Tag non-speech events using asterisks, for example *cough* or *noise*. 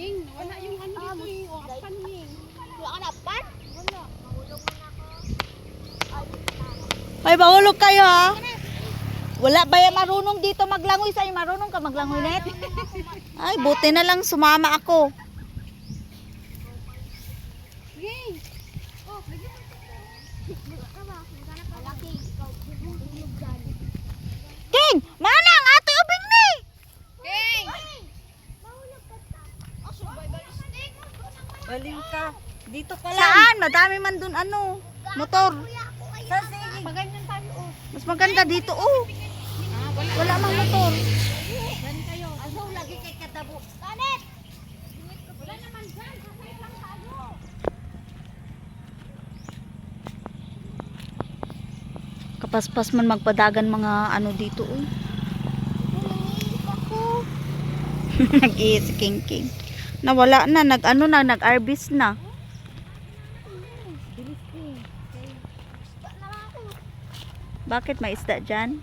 Ging, wala yung ano dito eh. O, apan ging. Wala ka na pan? Wala. Mahulog mo na ako. Ay, mahulog kayo ha. Wala ba yung marunong dito maglangoy sa'yo? Marunong ka maglangoy net? Ay, buti na lang sumama ako. Ging. Oh, bigyan mo. Wala ka ba? Maghanap ka ba? Malaki. Ikaw, hulog dyan. King! Manang! Ate ubing ni! Ging! Mahulog ka ta. Oh, survival stick. Baliw ka. Dito ka lang. Saan? Madami man dun ano. Motor. Kuya, ako kayo. Sa sige. Paganyan tayo oh. Mas maganda dito. Oh, Ah, wala. wala mang motor. Yan kayo. Ano, lagi kay katabo. Kanet! Wala naman dyan. Sasay lang tayo. Kapaspas man magpadagan mga ano dito. Oh. *laughs* Nag-iis si King King. Nawala na. Nag ano na. Nag-arbis na. Bilis eh. Isda na. Bakit may isda dyan?